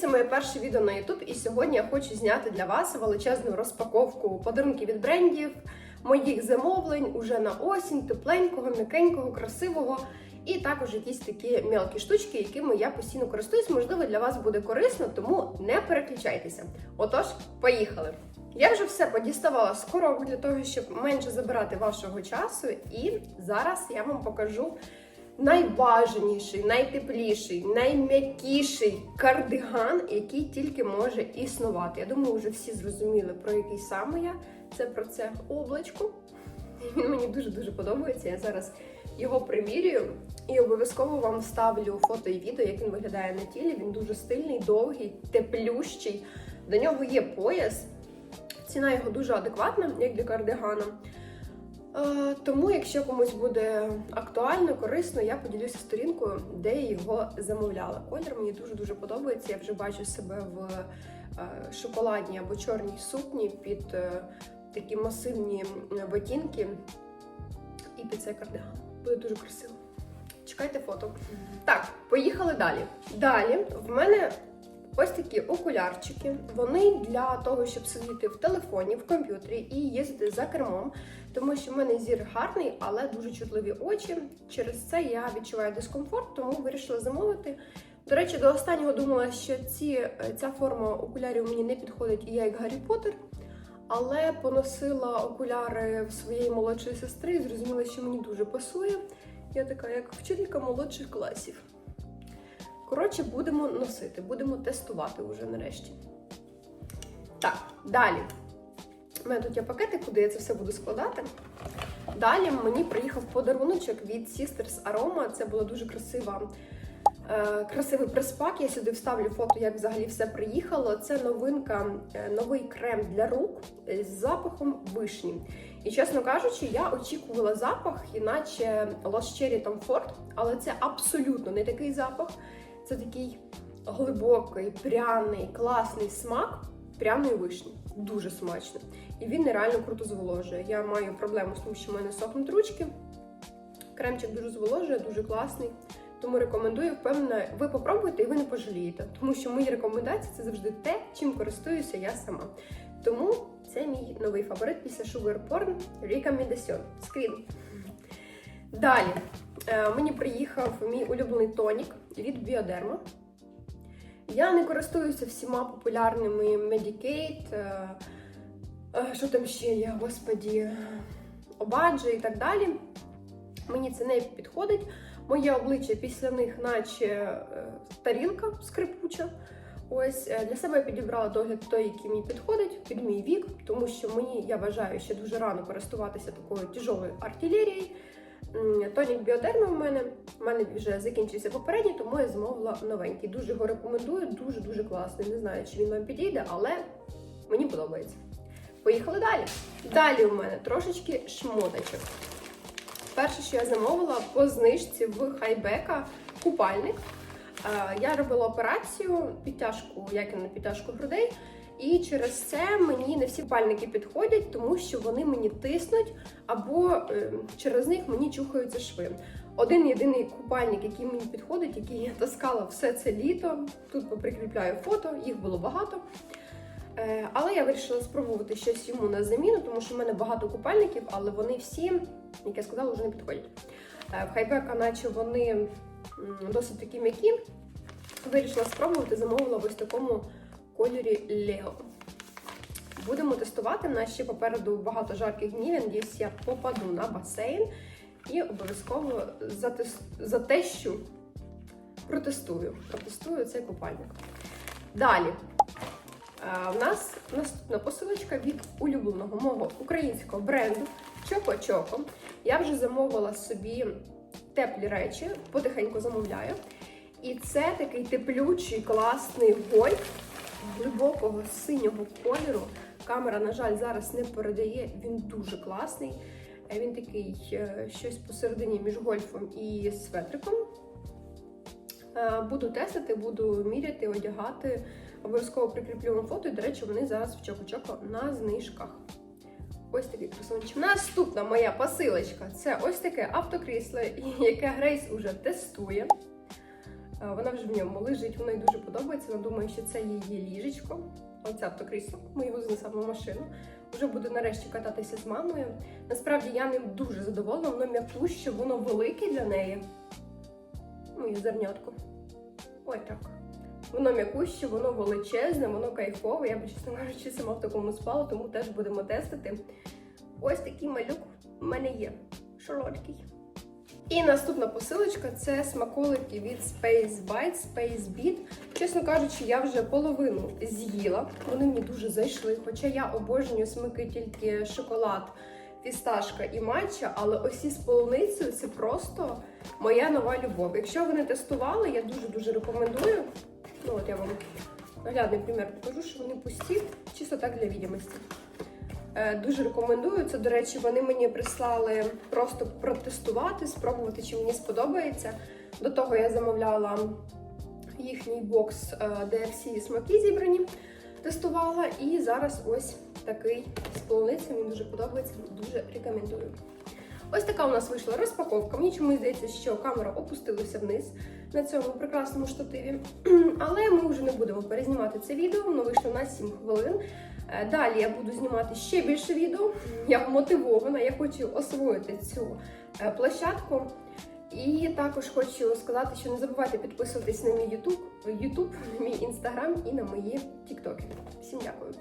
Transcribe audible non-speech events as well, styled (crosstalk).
Це моє перше відео на YouTube, і сьогодні я хочу зняти для вас величезну розпаковку подарунків від брендів, моїх замовлень уже на осінь, тепленького, м'якенького, красивого. І також якісь такі мелкі штучки, якими я постійно користуюсь. Можливо, для вас буде корисно, тому не переключайтеся. Отож, поїхали! Я вже все подіставала з коробок для того, щоб менше забирати вашого часу. І зараз я вам покажу найбажаніший, найтепліший, найм'якіший кардиган, який тільки може існувати. Я думаю, вже всі зрозуміли, про який саме я. Це про це облачко. (laughs) Він мені дуже-дуже подобається. Я зараз його примірюю і обов'язково вам вставлю фото і відео, як він виглядає на тілі. Він дуже стильний, довгий, теплющий. До нього є пояс. Ціна його дуже адекватна, як для кардигана. Е, Тому, якщо комусь буде актуально, корисно, я поділюся сторінкою, де я його замовляла. Колір мені дуже-дуже подобається. Я вже бачу себе в е, шоколадній або чорній сукні під е, такі масивні ботинки і під цей кардиган. Буде дуже красиво. Чекайте фото. Так, поїхали далі. Далі в мене ось такі окулярчики. Вони для того, щоб сидіти в телефоні, в комп'ютері і їздити за кермом, тому що в мене зір гарний, але дуже чутливі очі. Через це я відчуваю дискомфорт, тому вирішила замовити. До речі, до останнього думала, що ці, ця форма окулярів мені не підходить, і я як Гаррі Поттер. Але поносила окуляри в своєї молодшої сестри і зрозуміла, що мені дуже пасує. Я така, як вчителька молодших класів. Коротше, будемо носити, будемо тестувати уже нарешті. Так, далі. У мене тут є пакети, куди я це все буду складати. Далі мені приїхав подаруночок від Sisters Aroma. Це була дуже красива, е, красивий прес-пак. Я сюди вставлю фото, як взагалі все приїхало. Це новинка, е, новий крем для рук з запахом вишні. І чесно кажучи, я очікувала запах, іначе Lost Cherry Tom Ford, але це абсолютно не такий запах. Це такий глибокий, пряний, класний смак пряної вишні. Дуже смачно. І він нереально круто зволожує. Я маю проблему з тим, що в мене сохнуть ручки. Кремчик дуже зволожує, дуже класний. Тому рекомендую, впевнена, ви попробуйте і ви не пожалієте. Тому що мої рекомендації це завжди те, чим користуюся я сама. Тому це мій новий фаворит після Sugar Porn Recommendation. Скрін. Далі мені приїхав мій улюблений тонік від Bioderma. Я не користуюся всіма популярними Medicaid, е, е, що там ще є, господі, Обаджі і так далі. Мені це не підходить. Моє обличчя після них, наче е, тарілка скрипуча. Ось е, для себе я підібрала догляд той, який мені підходить під мій вік, тому що мені я вважаю, що дуже рано користуватися такою тяжолою артилерією. Тонік біодерма в мене. У мене вже закінчився попередній, тому я замовила новенький. Дуже його рекомендую, дуже дуже класний. Не знаю, чи він вам підійде, але мені подобається. Поїхали далі. Далі у мене трошечки шмоточок. Перше, що я замовила по знижці в Хайбека купальник. Е, Я робила операцію підтяжку, як на підтяжку грудей. І через це мені не всі купальники підходять, тому що вони мені тиснуть, або е, через них мені чухаються шви. Один єдиний купальник, який мені підходить, який я таскала все це літо. Тут поприкріпляю фото, їх було багато. Е, Але я вирішила спробувати щось йому на заміну, тому що в мене багато купальників, але вони всі, як я сказала, вже не підходять. Е, В Хайбека, наче вони досить такі м'які. Вирішила спробувати, замовила ось такому кольорі Leo. Будемо тестувати. У нас ще попереду багато жарких днів. Надіюсь, я попаду на басейн і обов'язково затещу, протестую. Протестую цей купальник. Далі. Е, У нас наступна посилочка від улюбленого мого українського бренду Чоко Чоко. Я вже замовила собі теплі речі, потихеньку замовляю. І це такий теплючий, класний гольф глибокого синього кольору. Камера, на жаль, зараз не передає. Він дуже класний. Е, Він такий е, щось посередині між гольфом і светриком. Е, Буду тестити, буду міряти, одягати. Обов'язково прикріплю вам фото. І, до речі, вони зараз в Чоко-Чоко на знижках. Ось такий красунчик. Наступна моя посилочка це ось таке автокрісло, (laughs) яке Грейс уже тестує. Вона вже в ньому лежить, вона їй дуже подобається. Вона думає, що це її ліжечко. Оце автокрісло. Ми його занесемо в машину. Вже буду нарешті кататися з мамою. Насправді я ним дуже задоволена, воно м'якуще, воно велике для неї. Моє зернятко. Ой так. Воно м'якуще, воно величезне, воно кайфове. Я б, чесно кажучи, сама в такому спала, тому теж будемо тестити. Ось такий малюк в мене є. Шорочкий. І наступна посилочка це смаколики від Space Bite, Space Beat. Чесно кажучи, я вже половину з'їла. Вони мені дуже зайшли. Хоча я обожнюю смаки тільки шоколад, фісташка і матча, але ось ці з полуницею це просто моя нова любов. Якщо ви не тестували, я дуже-дуже рекомендую. Ну от я вам наглядний примір покажу, що вони пусті, чисто так для відомості. Е, Дуже рекомендую. Це, до речі, вони мені прислали просто протестувати, спробувати, чи мені сподобається. До того я замовляла їхній бокс, де всі смаки зібрані, тестувала. І зараз ось такий з полуницею. Мені дуже подобається, дуже рекомендую. Ось така у нас вийшла розпаковка. Мені чомусь здається, що камера опустилася вниз на цьому прекрасному штативі. (clears throat) Але ми вже не будемо перезнімати це відео, воно вийшло на 7 хвилин. Е, Далі я буду знімати ще більше відео. Я мотивована, я хочу освоїти цю е, площадку. І також хочу сказати, що не забувайте підписуватись на мій YouTube, YouTube, на мій Instagram і на мої TikTok. Всім дякую.